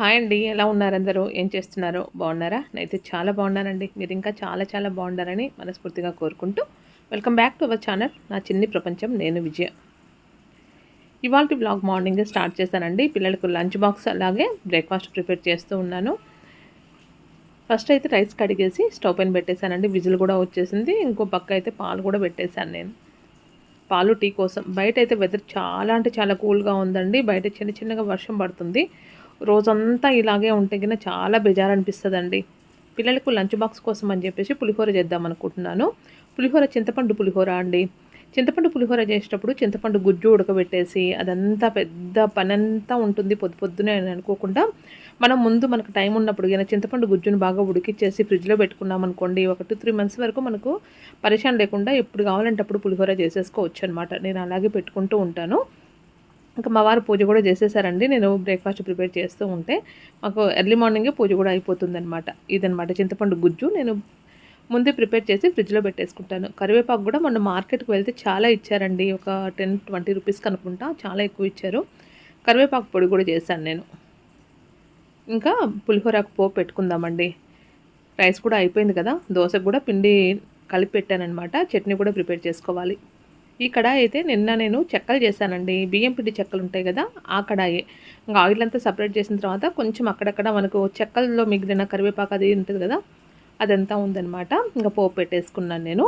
Hi అండి ఎలా ఉన్నారందరూ ఏం చేస్తున్నారో? బాగున్నారా? నేనైతే చాలా బాగున్నానండి. మీరు ఇంకా చాలా చాలా బాగున్నారని మనస్ఫూర్తిగా కోరుకుంటూ welcome back to our channel Naa Chinni Prapancham నేను విజయ. ఇవాళ బ్లాగ్ మార్నింగ్ స్టార్ట్ చేశానండి. పిల్లలకు లంచ్ బాక్స్ అలాగే బ్రేక్ఫాస్ట్ ప్రిపేర్ చేస్తూ ఉన్నాను. ఫస్ట్ అయితే రైస్ కడిగేసి స్టవ్ పైన పెట్టేశానండి. విజిల్ కూడా వచ్చేసింది. ఇంకో పక్క అయితే పాలు కూడా పెట్టేశాను నేను. పాలు టీ కోసం. బయట అయితే వెదర్ చాలా అంటే చాలా కూల్గా ఉందండి. బయట చిన్న చిన్నగా వర్షం పడుతుంది. రోజంతా ఇలాగే ఉంటే కింద చాలా బెజార్ అనిపిస్తుందండి పిల్లలకు లంచ్ బాక్స్ కోసం అని చెప్పేసి పులిహోర చేద్దాం అనుకుంటున్నాను. పులిహోర చింతపండు పులిహోర అండి. చింతపండు పులిహోర చేసేటప్పుడు చింతపండు గుజ్జు ఉడకబెట్టేసి అదంతా పెద్ద పని అంతా ఉంటుంది పొద్దు పొద్దునే అని అనుకోకుండా మనం ముందు మనకు టైం ఉన్నప్పుడు కానీ చింతపండు గుజ్జును బాగా ఉడికిచ్చేసి ఫ్రిడ్జ్లో పెట్టుకున్నాం అనుకోండి. ఒక టూ త్రీ మంత్స్ వరకు మనకు పరిశాన్ లేకుండా ఎప్పుడు కావాలంటే అప్పుడు పులిహోర చేసేసుకోవచ్చు అనమాట నేను అలాగే పెట్టుకుంటూ ఉంటాను. ఇంకా మా వారు పూజ కూడా చేసేసారండి. నేను బ్రేక్ఫాస్ట్ ప్రిపేర్ చేస్తూ ఉంటే మాకు ఎర్లీ మార్నింగే పూజ కూడా అయిపోతుందన్నమాట. ఇదనమాట చింతపండు గుజ్జు. నేను ముందే ప్రిపేర్ చేసి ఫ్రిడ్జ్లో పెట్టేసుకుంటాను. కరివేపాకు కూడా మొన్న మార్కెట్కి వెళ్తే చాలా ఇచ్చారండి. ఒక టెన్ ట్వంటీ రూపీస్కి అనుకుంటా చాలా ఎక్కువ ఇచ్చారు. కరివేపాకు పొడి కూడా చేశాను నేను. ఇంకా పులిహోరకు పోపు పెట్టుకుందామండి. రైస్ కూడా అయిపోయింది కదా. దోశకు కూడా పిండి కలిపి పెట్టానమాట చట్నీ కూడా ప్రిపేర్ చేసుకోవాలి. ఈ కడాయి అయితే నిన్న నేను చెక్కలు చేశానండి. బియ్యం పిండి చెక్కలు ఉంటాయి కదా ఆ కడాయి. ఇంకా ఆయిల్ అంతా సపరేట్ చేసిన తర్వాత కొంచెం అక్కడక్కడ మనకు చెక్కల్లో మిగిలిన కరివేపాకు అది ఉంటుంది కదా అదంతా ఉందనమాట ఇంకా పోపు పెట్టేసుకున్నాను నేను.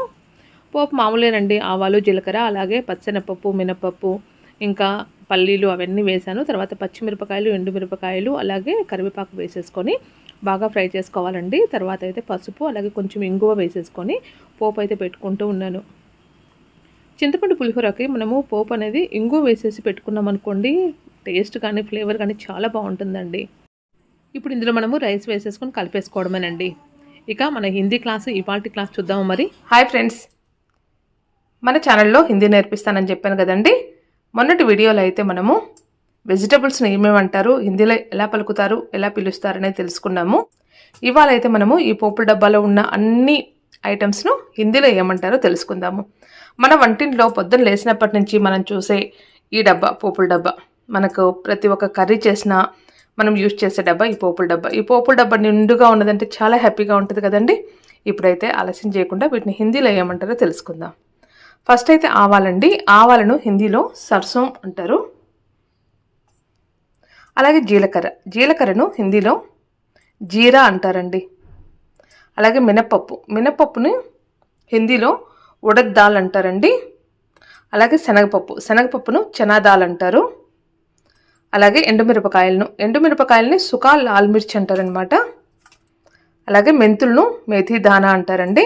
పోపు మామూలేనండి. ఆవాలు జీలకర్ర అలాగే పచ్చనపప్పు మినపప్పు ఇంకా పల్లీలు అవన్నీ వేసాను. తర్వాత పచ్చిమిరపకాయలు ఎండుమిరపకాయలు అలాగే కరివేపాకు వేసేసుకొని బాగా ఫ్రై చేసుకోవాలండి. తర్వాత అయితే పసుపు అలాగే కొంచెం ఇంగువ వేసేసుకొని పోపు అయితే పెట్టుకుంటూ ఉన్నాను. చింతపండు పులిహోరకి మనము పోపు అనేది ఇంగు వేసేసి పెట్టుకున్నాం అనుకోండి టేస్ట్ కానీ ఫ్లేవర్ కానీ చాలా బాగుంటుందండి. ఇప్పుడు ఇందులో మనము రైస్ వేసేసుకొని కలిపేసుకోవడమేనండి. ఇక మన హిందీ క్లాసు ఇవాళ క్లాస్ చూద్దాము మరి. Hi friends. మన ఛానల్లో హిందీ నేర్పిస్తానని చెప్పాను కదండి. మొన్నటి వీడియోలో అయితే మనము వెజిటబుల్స్ని ఏమేమంటారు హిందీలో ఎలా పలుకుతారు ఎలా పిలుస్తారు అనేది తెలుసుకున్నాము. ఇవాళ అయితే మనము ఈ పోపుల డబ్బాలో ఉన్న అన్ని ఐటమ్స్ను హిందీలో ఏమంటారో తెలుసుకుందాము. మన వంటింట్లో పొద్దున్న లేచినప్పటి నుంచి మనం చూసే ఈ డబ్బా పోపుల డబ్బా. మనకు ప్రతి ఒక్క కర్రీ చేసినా మనం యూజ్ చేసే డబ్బా ఈ పోపుల డబ్బా. ఈ పోపుల డబ్బా నిండుగా ఉన్నదంటే చాలా హ్యాపీగా ఉంటుంది కదండి? ఇప్పుడైతే ఆలస్యం చేయకుండా వీటిని హిందీలో ఏమంటారో తెలుసుకుందాం. ఫస్ట్ అయితే ఆవాలండి. ఆవాలను హిందీలో సర్సం అంటారు. అలాగే జీలకర్ర. జీలకర్రను హిందీలో జీరా అంటారండి. అలాగే మినపప్పు. మినపప్పుని హిందీలో ఉడద్ దాల్ అంటారండి అలాగే శనగపప్పు శనగపప్పును చనాదాల్ అంటారు అలాగే ఎండుమిరపకాయలను ఎండుమిరపకాయలని సుకా లాల్ మిర్చి అంటారనమాట. అలాగే మెంతులను మేథీ దానా అంటారండి.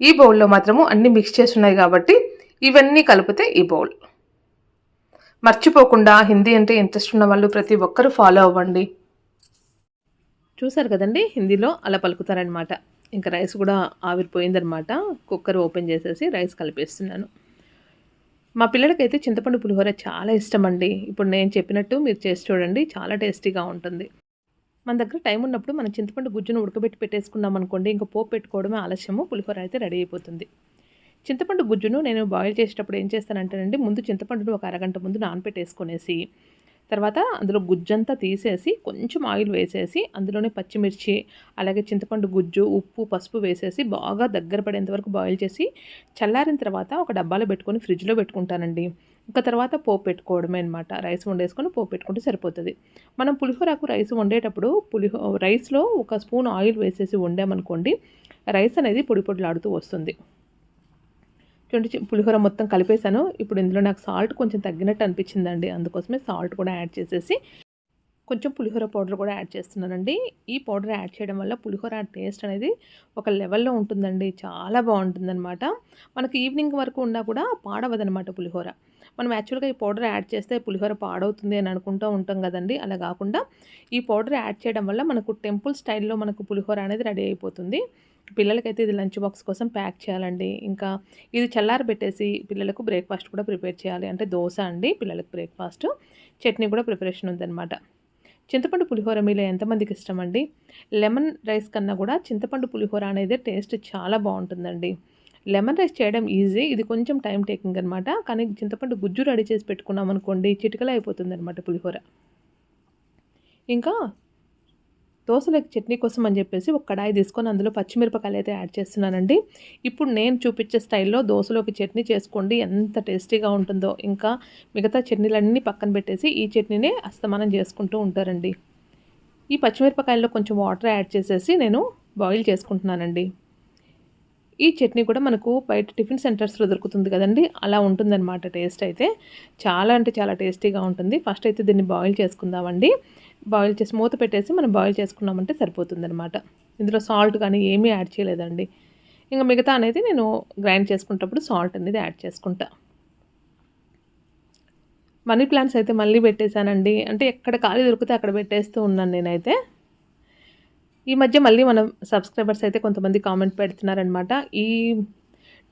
ఈ బౌల్లో మాత్రము అన్నీ మిక్స్ చేసి ఉన్నాయి కాబట్టి ఇవన్నీ కలిపితే ఈ బౌల్. మర్చిపోకుండా హిందీ అంటే ఇంట్రెస్ట్ ఉన్న వాళ్ళు ప్రతి ఒక్కరూ ఫాలో అవ్వండి. చూసారు కదండి? హిందీలో అలా పలుకుతారనమాట. ఇంకా రైస్ కూడా ఆవిరిపోయిందనమాట కుక్కర్ ఓపెన్ చేసేసి రైస్ కలిపేస్తున్నాను. మా పిల్లలకైతే చింతపండు పులిహోర చాలా ఇష్టం అండి ఇప్పుడు నేను చెప్పినట్టు మీరు చేసి చూడండి చాలా టేస్టీగా ఉంటుంది. మన దగ్గర టైం ఉన్నప్పుడు మనం చింతపండు గుజ్జును ఉడకబెట్టి పెట్టేసుకున్నాం అనుకోండి ఇంకా పోపు పెట్టుకోవడమే ఆలస్యము పులిహోర అయితే రెడీ అయిపోతుంది. చింతపండు గుజ్జును నేను బాయిల్ చేసేటప్పుడు ఏం చేస్తానంటేనండి ముందు చింతపండును ఒక అరగంట ముందు నానపెట్టేసుకునేసి తర్వాత అందులో గుజ్జంతా తీసేసి కొంచెం ఆయిల్ వేసేసి అందులోనే పచ్చిమిర్చి అలాగే చింతపండు గుజ్జు ఉప్పు పసుపు వేసేసి బాగా దగ్గర పడేంత వరకు బాయిల్ చేసి చల్లారిన తర్వాత ఒక డబ్బాలో పెట్టుకొని ఫ్రిడ్జ్లో పెట్టుకుంటానండి. ఇంకా తర్వాత పోపు పెట్టుకోవడమే అనమాట రైస్ వండేసుకొని పోపు పెట్టుకుంటే సరిపోతుంది. మనం పులిహోరకు రైస్ వండేటప్పుడు పులిహో రైస్లో ఒక స్పూన్ ఆయిల్ వేసేసి వండామనుకోండి రైస్ అనేది పొడి పొడిలాడుతూ వస్తుంది. చూడండి పులిహోర మొత్తం కలిపేశాను. ఇప్పుడు ఇందులో నాకు సాల్ట్ కొంచెం తగ్గినట్టు అనిపించిందండి. అందుకోసమే సాల్ట్ కూడా యాడ్ చేసేసి కొంచెం పులిహోర పౌడర్ కూడా యాడ్ చేస్తున్నానండి. ఈ పౌడర్ యాడ్ చేయడం వల్ల పులిహోర టేస్ట్ అనేది ఒక లెవెల్లో ఉంటుందండి. చాలా బాగుంటుందన్నమాట. మనకి ఈవినింగ్ వరకు ఉన్నా కూడా పాడవదనమాట పులిహోర. మనం యాక్చువల్గా ఈ పౌడర్ యాడ్ చేస్తే పులిహోర పాడవుతుంది అని అనుకుంటూ ఉంటాం కదండి. అలా కాకుండా ఈ పౌడర్ యాడ్ చేయడం వల్ల మనకు టెంపుల్ స్టైల్లో మనకు పులిహోర అనేది రెడీ అయిపోతుంది. పిల్లలకైతే ఇది లంచ్ బాక్స్ కోసం ప్యాక్ చేయాలండి. ఇంకా ఇది చల్లారి పెట్టేసి పిల్లలకు బ్రేక్ఫాస్ట్ కూడా ప్రిపేర్ చేయాలి. అంటే దోశ అండి పిల్లలకు బ్రేక్ఫాస్ట్. చట్నీ కూడా ప్రిపరేషన్ ఉందన్నమాట. చింతపండు పులిహోర మీలో ఎంతమందికి ఇష్టం అండి లెమన్ రైస్ కన్నా కూడా చింతపండు పులిహోర అనేది టేస్ట్ చాలా బాగుంటుందండి. లెమన్ రైస్ చేయడం ఈజీ ఇది కొంచెం టైం టేకింగ్ అనమాట కానీ చింతపండు గుజ్జు రెడీ చేసి పెట్టుకున్నాం అనుకోండి చిటికలో అయిపోతుంది అనమాట పులిహోర. ఇంకా దోశలకి చట్నీ కోసం అని చెప్పేసి ఒక కడాయి తీసుకొని అందులో పచ్చిమిరపకాయలు అయితే యాడ్ చేస్తున్నానండి. ఇప్పుడు నేను చూపించే స్టైల్లో దోశలోకి చట్నీ చేసుకోండి. ఎంత టేస్టీగా ఉంటుందో. ఇంకా మిగతా చట్నీలన్నీ పక్కన పెట్టేసి ఈ చట్నీనే అస్తమానం చేసుకుంటూ ఉంటారండి. ఈ పచ్చిమిరపకాయల్లో కొంచెం వాటర్ యాడ్ చేసేసి నేను బాయిల్ చేసుకుంటున్నానండి. ఈ చట్నీ కూడా మనకు బయట టిఫిన్ సెంటర్స్లో దొరుకుతుంది కదండి. అలా ఉంటుందన్నమాట టేస్ట్ అయితే. చాలా అంటే చాలా టేస్టీగా ఉంటుంది. ఫస్ట్ అయితే దీన్ని బాయిల్ చేసుకుందామండి. బాయిల్ చేసి మూత పెట్టేసి మనం బాయిల్ చేసుకున్నామంటే సరిపోతుందన్నమాట. ఇందులో సాల్ట్ కానీ ఏమీ యాడ్ చేయలేదండి. ఇంకా మిగతా అనేది నేను గ్రైండ్ చేసుకునేటప్పుడు సాల్ట్ అనేది యాడ్ చేసుకుంటా. మనీ ప్లాంట్స్ అయితే మళ్ళీ పెట్టేశానండి. అంటే ఎక్కడ ఖాళీ దొరికితే అక్కడ పెట్టేస్తూ ఉన్నాను నేనైతే. ఈ మధ్య మళ్ళీ మనం సబ్స్క్రైబర్స్ అయితే కొంతమంది కామెంట్ పెడుతున్నారనమాట ఈ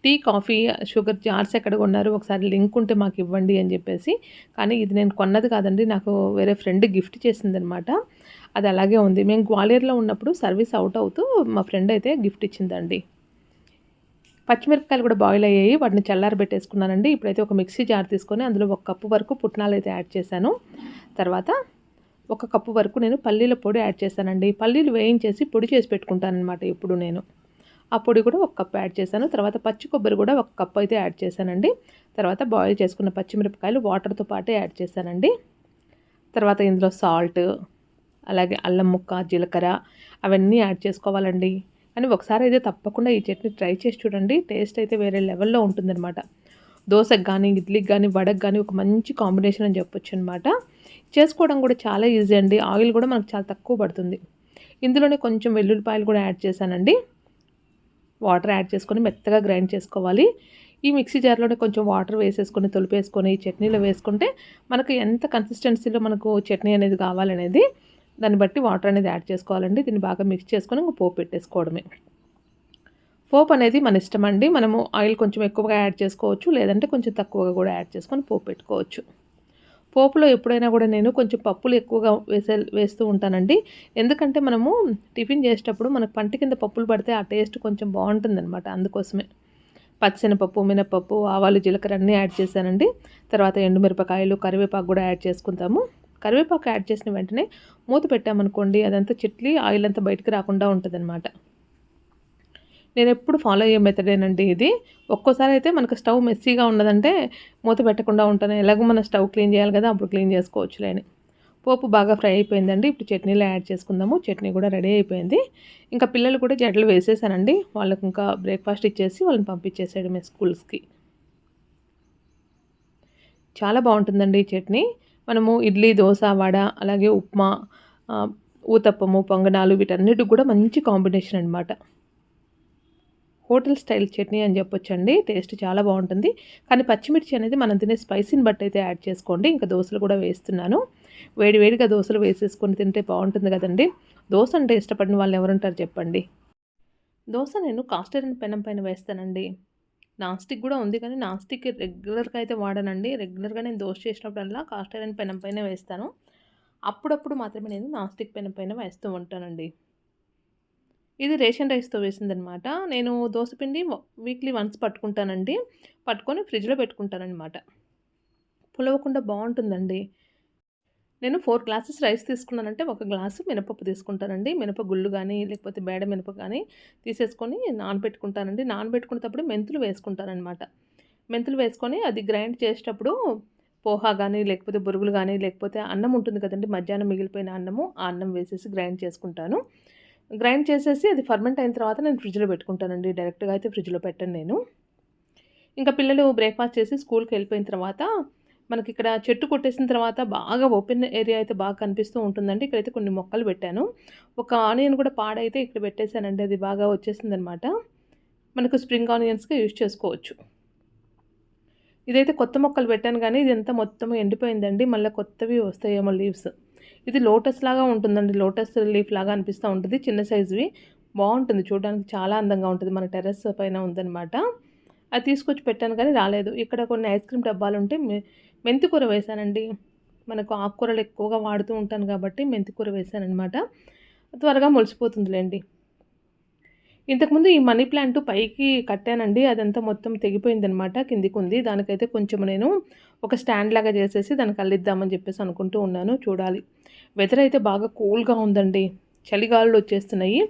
టీ కాఫీ షుగర్ జార్స్ ఎక్కడ కొన్నారు? ఒకసారి లింక్ ఉంటే మాకు ఇవ్వండి అని చెప్పేసి. కానీ ఇది నేను కొన్నది కాదండి నాకు వేరే ఫ్రెండ్ గిఫ్ట్ చేసిందనమాట అది అలాగే ఉంది. మేము గ్వాలియర్లో ఉన్నప్పుడు సర్వీస్ అవుట్ అవుతూ మా ఫ్రెండ్ అయితే గిఫ్ట్ ఇచ్చిందండి. పచ్చిమిరపకాయలు కూడా బాయిల్ అయ్యాయి వాటిని చల్లారబెట్టేసుకున్నానండి ఇప్పుడైతే ఒక మిక్సీ జార్ తీసుకొని అందులో ఒక కప్పు వరకు పుట్నాలు అయితే యాడ్ చేశాను. తర్వాత ఒక కప్పు వరకు నేను పల్లీల పొడి యాడ్ చేశానండి. పల్లీలు వేయించేసి పొడి చేసి పెట్టుకుంటానమాట ఇప్పుడు నేను. ఆ పొడి కూడా ఒక కప్పు యాడ్ చేశాను. తర్వాత పచ్చి కొబ్బరి కూడా ఒక కప్పు అయితే యాడ్ చేశానండి. తర్వాత బాయిల్ చేసుకున్న పచ్చిమిరపకాయలు వాటర్తో పాటే యాడ్ చేశానండి. తర్వాత ఇందులో సాల్ట్ అలాగే అల్లం ముక్క జీలకర్ర అవన్నీ యాడ్ చేసుకోవాలండి. కానీ ఒకసారి అయితే తప్పకుండా ఈ చట్నీ ట్రై చేసి చూడండి. టేస్ట్ అయితే వేరే లెవెల్లో ఉంటుందన్నమాట. దోశకు కానీ ఇడ్లీకి కానీ వడకు కానీ ఒక మంచి కాంబినేషన్ అని చెప్పొచ్చు అనమాట చేసుకోవడం కూడా చాలా ఈజీ అండి. ఆయిల్ కూడా మనకు చాలా తక్కువ పడుతుంది. ఇందులోనే కొంచెం వెల్లుల్లిపాయలు కూడా యాడ్ చేశానండి. వాటర్ యాడ్ చేసుకొని మెత్తగా గ్రైండ్ చేసుకోవాలి. ఈ మిక్సీ జార్లోనే కొంచెం వాటర్ వేసేసుకొని తొలిపేసుకొని చట్నీలో వేసుకుంటే మనకు ఎంత కన్సిస్టెన్సీలో మనకు చట్నీ అనేది కావాలనేది దాన్ని బట్టి వాటర్ అనేది యాడ్ చేసుకోవాలండి. దీన్ని బాగా మిక్స్ చేసుకొని ఇంకా పోపు పెట్టేసుకోవడమే. పోపు అనేది మన ఇష్టం అండి మనము ఆయిల్ కొంచెం ఎక్కువగా యాడ్ చేసుకోవచ్చు. లేదంటే కొంచెం తక్కువగా కూడా యాడ్ చేసుకొని పోపు పెట్టుకోవచ్చు. పోపులో ఎప్పుడైనా కూడా నేను కొంచెం పప్పులు ఎక్కువగా వేసే వేస్తూ ఉంటానండి. ఎందుకంటే మనము టిఫిన్ చేసేటప్పుడు మనకు పంట కింద పప్పులు పడితే ఆ టేస్ట్ కొంచెం బాగుంటుందన్నమాట అందుకోసమే. పచ్చిశనపప్పు మినపప్పు ఆవాలు జీలకర్ర అన్నీ యాడ్ చేశానండి. తర్వాత ఎండుమిరపకాయలు కరివేపాకు కూడా యాడ్ చేసుకుంటాము. కరివేపాకు యాడ్ చేసిన వెంటనే మూత పెట్టామనుకోండి అదంతా చిట్లి ఆయిల్ అంతా బయటకు రాకుండా ఉంటుందన్నమాట. నేను ఎప్పుడు ఫాలో అయ్యే మెథడేనండి ఇది. ఒక్కోసారి అయితే మనకు స్టవ్ మెస్సీగా ఉన్నదంటే మూత పెట్టకుండా ఉంటాను ఎలాగో మనం స్టవ్ క్లీన్ చేయాలి కదా అప్పుడు క్లీన్ చేసుకోవచ్చులేని. పోపు బాగా ఫ్రై అయిపోయిందండి. ఇప్పుడు చట్నీలో యాడ్ చేసుకుందాము. చట్నీ కూడా రెడీ అయిపోయింది. ఇంకా పిల్లలు కూడా జడ్లు వేసేసానండి వాళ్ళకి ఇంకా బ్రేక్ఫాస్ట్ ఇచ్చేసి వాళ్ళని పంపించేసాడు మీ స్కూల్స్కి. చాలా బాగుంటుందండి ఈ చట్నీ. మనము ఇడ్లీ దోశ వడ అలాగే ఉప్మా ఊతప్పము పొంగనాలు వీటన్నిటికి కూడా మంచి కాంబినేషన్ అనమాట హోటల్ స్టైల్ చట్నీ అని చెప్పొచ్చండి. టేస్ట్ చాలా బాగుంటుంది. కానీ పచ్చిమిర్చి అనేది మనం తినే స్పైసీని బట్టి అయితే యాడ్ చేసుకోండి. ఇంకా దోశలు కూడా వేస్తున్నాను. వేడి వేడిగా దోశలు వేసేసుకొని తింటే బాగుంటుంది కదండి. దోశ అంటే ఇష్టపడిన వాళ్ళు ఎవరుంటారు చెప్పండి. దోశ నేను కాస్టర్ పెనం పైన వేస్తానండి. నాన్ స్టిక్ కూడా ఉంది కానీ నాన్ స్టిక్ రెగ్యులర్గా అయితే వాడనండి. రెగ్యులర్గా నేను దోశ చేసినప్పుడల్లా కాస్టర్ పెనం పైన వేస్తాను. అప్పుడప్పుడు మాత్రమే నేను నాన్ స్టిక్ పెనం పైన వేస్తూ ఉంటానండి. ఇది రేషన్ రైస్తో వేసిందనమాట. నేను దోశపిండి వీక్లీ వన్స్ పట్టుకుంటానండి. పట్టుకొని ఫ్రిడ్జ్లో పెట్టుకుంటానమాట పులవకుండా బాగుంటుందండి నేను ఫోర్ గ్లాసెస్ రైస్ తీసుకున్నానంటే ఒక గ్లాసు మినపప్పు తీసుకుంటానండి. మినప గుళ్ళు కానీ లేకపోతే బేడ మినప కానీ తీసేసుకొని నానబెట్టుకుంటానండి. నానబెట్టుకునేటప్పుడు మెంతులు వేసుకుంటానమాట మెంతులు వేసుకొని అది గ్రైండ్ చేసేటప్పుడు పోహా కానీ లేకపోతే బురుగులు కానీ లేకపోతే అన్నం ఉంటుంది కదండి మధ్యాహ్నం మిగిలిపోయిన అన్నము ఆ అన్నం వేసేసి గ్రైండ్ చేసుకుంటాను. గ్రైండ్ చేసేసి అది ఫర్మెంట్ అయిన తర్వాత నేను ఫ్రిడ్జ్లో పెట్టుకుంటానండి. డైరెక్ట్గా అయితే ఫ్రిడ్జ్లో పెట్టాను నేను. ఇంకా పిల్లలు బ్రేక్ఫాస్ట్ చేసి స్కూల్కి వెళ్ళిపోయిన తర్వాత మనకి ఇక్కడ చెట్టు కొట్టేసిన తర్వాత బాగా ఓపెన్ ఏరియా అయితే బాగా కనిపిస్తూ ఉంటుందండి. ఇక్కడైతే కొన్ని మొక్కలు పెట్టాను. ఒక ఆనియన్ కూడా పాడైతే ఇక్కడ పెట్టేశానండి. అది బాగా వచ్చేసిందనమాట. మనకు స్ప్రింగ్ ఆనియన్స్గా యూజ్ చేసుకోవచ్చు. ఇదైతే కొత్త మొక్కలు పెట్టాను కానీ ఇదంతా మొత్తం ఎండిపోయిందండి. మళ్ళీ కొత్తవి వస్తాయేమో లీవ్స్. ఇది లోటస్ లాగా ఉంటుందండి. లోటస్ లీఫ్ లాగా అనిపిస్తూ ఉంటుంది. చిన్న సైజువి. బాగుంటుంది. చూడడానికి చాలా అందంగా ఉంటుంది. మన టెర్రస్ పైన ఉందనమాట అది తీసుకొచ్చి పెట్టాను కానీ రాలేదు. ఇక్కడ కొన్ని ఐస్ క్రీమ్ డబ్బాలు ఉంటే మెంతికూర వేశానండి మనకు ఆకుకూరలు ఎక్కువగా వాడుతూ ఉంటాను కాబట్టి మెంతికూర వేశానమాట త్వరగా మొలిసిపోతుందిలేండి. ఇంతకుముందు ఈ మనీ ప్లాంట్ పైకి కట్టానండి. అదంతా మొత్తం తెగిపోయిందనమాట కిందికి ఉంది. దానికైతే కొంచెం నేను ఒక స్టాండ్ లాగా చేసేసి దానికి అల్లిద్దామని చెప్పేసి అనుకుంటూ ఉన్నాను. చూడాలి. వెదర్ అయితే బాగా కూల్గా ఉందండి. చలిగాలులు వచ్చేస్తున్నాయి.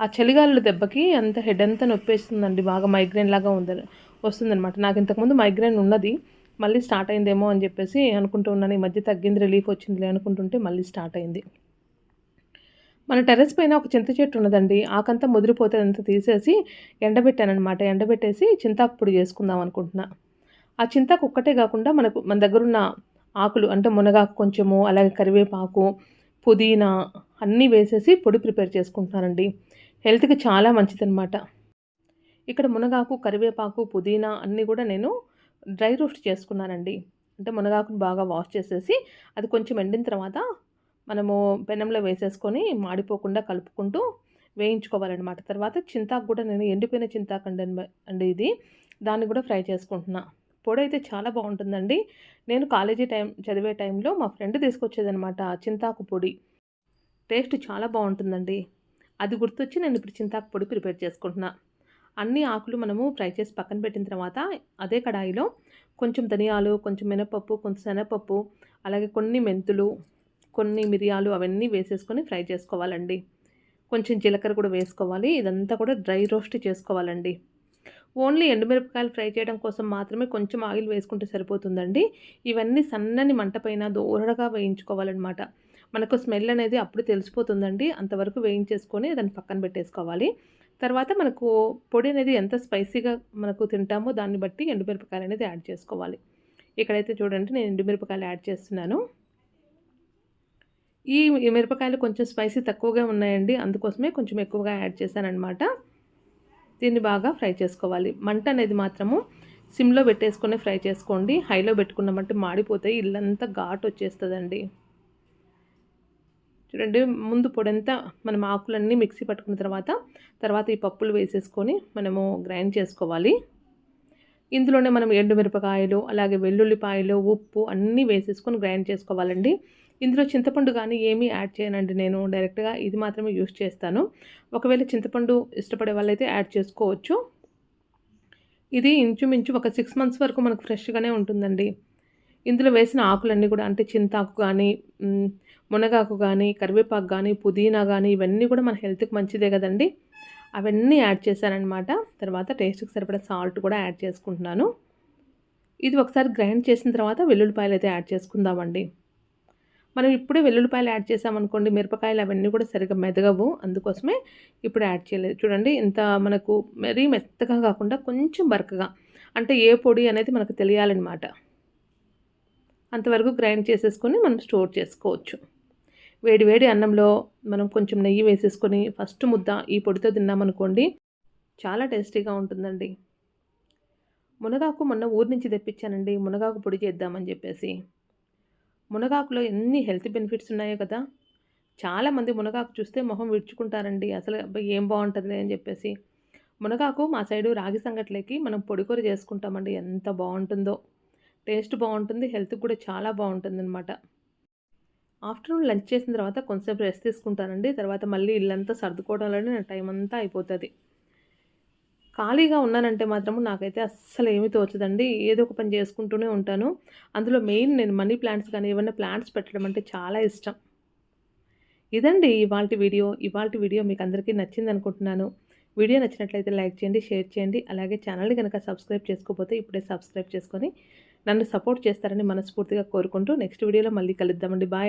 ఆ చలిగాలుల దెబ్బకి అంత హెడ్ అంతా నొప్పేస్తుందండి. బాగా మైగ్రేన్ లాగా ఉంది వస్తుందన్నమాట. నాకు ఇంతకుముందు మైగ్రేన్ ఉన్నది. మళ్ళీ స్టార్ట్ అయిందేమో అని చెప్పేసి అనుకుంటూ ఉన్నాను. ఈ మధ్య తగ్గింది రిలీఫ్ వచ్చిందిలే అనుకుంటుంటే మళ్ళీ స్టార్ట్ అయింది. మన టెర్రస్ పైన ఒక చింత చెట్టు ఉన్నదండి. ఆకంతా ముదిరిపోతే అంతా తీసేసి ఎండబెట్టానమాట ఎండబెట్టేసి చింతాకు పొడి చేసుకుందాం అనుకుంటున్నా. ఆ చింతాకు ఒక్కటే కాకుండా మనకు మన దగ్గరున్న ఆకులు అంటే మునగాకు కొంచెము అలాగే కరివేపాకు పుదీనా అన్నీ వేసేసి పొడి ప్రిపేర్ చేసుకుంటున్నానండి. హెల్త్కి చాలా మంచిదనమాట ఇక్కడ మునగాకు కరివేపాకు పుదీనా అన్నీ కూడా నేను డ్రై రోస్ట్ చేసుకున్నానండి. అంటే మునగాకును బాగా వాష్ చేసేసి అది కొంచెం ఎండిన తర్వాత మనము పెనంలో వేసేసుకొని మాడిపోకుండా కలుపుకుంటూ వేయించుకోవాలన్నమాట. తర్వాత చింతాకు కూడా నేను ఎండిపోయిన చింతాకు అండి అండి ఇది. దాన్ని కూడా ఫ్రై చేసుకుంటున్నా. పొడి అయితే చాలా బాగుంటుందండి. నేను కాలేజీ టైం చదివే టైంలో మా ఫ్రెండ్ తీసుకొచ్చేదనమాట చింతాకు పొడి. టేస్ట్ చాలా బాగుంటుందండి. అది గుర్తొచ్చి నేను ఇప్పుడు చింతాకు పొడి ప్రిపేర్ చేసుకుంటున్నా. అన్ని ఆకులు మనము ఫ్రై చేసి పక్కన పెట్టిన తర్వాత అదే కడాయిలో కొంచెం ధనియాలు కొంచెం మినపప్పు కొంచెం శనగపప్పు అలాగే కొన్ని మెంతులు కొన్ని మిరియాలు అవన్నీ వేసేసుకొని ఫ్రై చేసుకోవాలండి. కొంచెం జీలకర్ర కూడా వేసుకోవాలి. ఇదంతా కూడా డ్రై రోస్ట్ చేసుకోవాలండి. ఓన్లీ ఎండుమిరపకాయలు ఫ్రై చేయడం కోసం మాత్రమే కొంచెం ఆయిల్ వేసుకుంటే సరిపోతుందండి. ఇవన్నీ సన్నని మంట పైన దూరగా వేయించుకోవాలన్నమాట. మనకు స్మెల్ అనేది అప్పుడు తెలిసిపోతుందండి. అంతవరకు వేయించేసుకొని దాన్ని పక్కన పెట్టేసుకోవాలి. తర్వాత మనకు పొడి అనేది ఎంత స్పైసీగా మనకు తింటామో దాన్ని బట్టి ఎండుమిరపకాయలు అనేది యాడ్ చేసుకోవాలి. ఇక్కడైతే చూడండి నేను ఎండుమిరపకాయలు యాడ్ చేస్తున్నాను. ఈ మిరపకాయలు కొంచెం స్పైసీ తక్కువగా ఉన్నాయండి. అందుకోసమే కొంచెం ఎక్కువగా యాడ్ చేశానమాట దీన్ని బాగా ఫ్రై చేసుకోవాలి. మంట అనేది మాత్రము సిమ్లో పెట్టేసుకొని ఫ్రై చేసుకోండి. హైలో పెట్టుకున్నామంటే మాడిపోతే ఇల్లంతా ఘాట్ వచ్చేస్తుందండి. చూడండి ముందు పొడంతా మనం ఆకులన్నీ మిక్సీ పట్టుకున్న తర్వాత తర్వాత ఈ పప్పులు వేసేసుకొని మనము గ్రైండ్ చేసుకోవాలి. ఇందులోనే మనం ఎండుమిరపకాయలు అలాగే వెల్లుల్లిపాయలు ఉప్పు అన్నీ వేసేసుకొని గ్రైండ్ చేసుకోవాలండి. ఇందులో చింతపండు కానీ ఏమీ యాడ్ చేయనండి నేను. డైరెక్ట్గా ఇది మాత్రమే యూస్ చేస్తాను. ఒకవేళ చింతపండు ఇష్టపడే వాళ్ళైతే యాడ్ చేసుకోవచ్చు. ఇది ఇంచుమించు ఒక సిక్స్ మంత్స్ వరకు మనకు ఫ్రెష్గానే ఉంటుందండి. ఇందులో వేసిన ఆకులన్నీ కూడా అంటే చింతాకు కానీ మునగాకు కానీ కరివేపాకు కానీ పుదీనా కానీ ఇవన్నీ కూడా మన హెల్త్కి మంచిదే కదండి. అవన్నీ యాడ్ చేశానమాట తర్వాత టేస్ట్కి సరిపడా సాల్ట్ కూడా యాడ్ చేసుకుంటున్నాను. ఇది ఒకసారి గ్రైండ్ చేసిన తర్వాత వెల్లుల్లిపాయలు అయితే యాడ్ చేసుకుందామండి. మనం ఇప్పుడే వెల్లుల్లిపాయలు యాడ్ చేసామనుకోండి మిరపకాయలు అవన్నీ కూడా సరిగ్గా మెదగవు. అందుకోసమే ఇప్పుడు యాడ్ చేయలేదు. చూడండి ఇంత మనకు మరీ మెత్తగా కాకుండా కొంచెం బరకగా అంటే ఏ పొడి అనేది మనకు తెలియాలన్నమాట. అంతవరకు గ్రైండ్ చేసేసుకొని మనం స్టోర్ చేసుకోవచ్చు. వేడి వేడి అన్నంలో మనం కొంచెం నెయ్యి వేసేసుకొని ఫస్ట్ ముద్ద ఈ పొడితో తిన్నామనుకోండి చాలా టేస్టీగా ఉంటుందండి. మునగాకు మొన్న ఊరి నుంచి తెప్పించానండి మునగాకు పొడి చేద్దామని చెప్పేసి. మునగాకులో ఎన్ని హెల్త్ బెనిఫిట్స్ ఉన్నాయో కదా. చాలామంది మునగాకు చూస్తే మొహం విడుచుకుంటారండి. అసలు ఏం బాగుంటుందిలే అని చెప్పేసి. మునగాకు మా సైడు రాగి సంగట్లేకి మనం పొడికూర చేసుకుంటామండి. ఎంత బాగుంటుందో. టేస్ట్ బాగుంటుంది హెల్త్కి కూడా చాలా బాగుంటుంది అనమాట ఆఫ్టర్నూన్ లంచ్ చేసిన తర్వాత కొంచెంసేపు రెస్ట్ తీసుకుంటానండి. తర్వాత మళ్ళీ ఇల్లంతా సర్దుకోవడంలోనే నా టైం అంతా అయిపోతుంది. ఖాళీగా ఉన్నానంటే మాత్రము నాకైతే అస్సలు ఏమీ తోచదండి. ఏదో ఒక పని చేసుకుంటూనే ఉంటాను. అందులో మెయిన్ నేను మనీ ప్లాంట్స్ కానీ ఏమైనా ప్లాంట్స్ పెట్టడం అంటే చాలా ఇష్టం. ఇదండి ఇవాళ వీడియో. ఇవాళ వీడియో మీకు అందరికీ నచ్చింది అనుకుంటున్నాను. వీడియో నచ్చినట్లయితే లైక్ చేయండి షేర్ చేయండి. అలాగే ఛానల్ని కనుక సబ్స్క్రైబ్ చేసుకోకపోతే ఇప్పుడే సబ్స్క్రైబ్ చేసుకొని నన్ను సపోర్ట్ చేస్తారని మనస్ఫూర్తిగా కోరుకుంటూ నెక్స్ట్ వీడియోలో మళ్ళీ కలుద్దామండి. బాయ్.